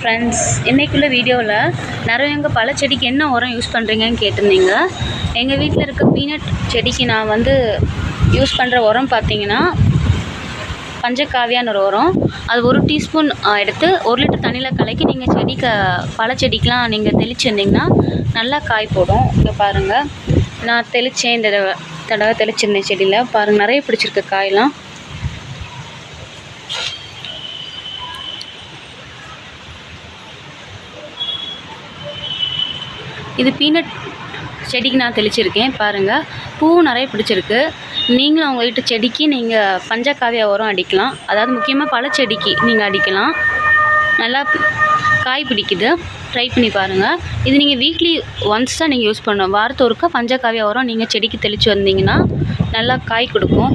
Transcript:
Friends இன்றைக்குள்ள வீடியோவில் நிறையவங்க பல செடிக்கு என்ன உரம் யூஸ் பண்ணுறீங்கன்னு கேட்டிருந்தீங்க. எங்கள் வீட்டில் இருக்க பீனட் செடிக்கு நான் வந்து யூஸ் பண்ணுற உரம் பார்த்தீங்கன்னா பஞ்சக்காவியான்னு ஒரு உரம். அது ஒரு டீஸ்பூன் எடுத்து ஒரு லிட்டர் தண்ணியில் கலக்கி நீங்கள் செடிக்கு பல செடிக்கெலாம் நீங்கள் தெளிச்சிருந்தீங்கன்னா நல்லா காய் போடும். இங்கே பாருங்கள் நான் தெளித்தேன் இந்த தடவை தடவை தெளிச்சிருந்தேன் செடியில். பாருங்கள் நிறைய பிடிச்சிருக்கு காயெலாம் இது பீனட் செடிக்கு நான் தெளிச்சிருக்கேன் பாருங்கள் பூவும் நிறைய பிடிச்சிருக்கு. நீங்களும் உங்கள் வீட்டு செடிக்கு நீங்கள் பஞ்சகாவியா உரம் அடிக்கலாம். அதாவது முக்கியமாக பழச்செடிக்கு நீங்கள் அடிக்கலாம். நல்லா காய் பிடிக்குது. ட்ரை பண்ணி பாருங்கள் இது நீங்கள் வீக்லி ஒன்ஸ் தான் நீங்கள் யூஸ் பண்ணணும். வாரத்து ஒருக்கா பஞ்சகாவியா உரம் நீங்கள் செடிக்கு தெளித்து வந்தீங்கன்னா நல்லா காய் கொடுக்கும்.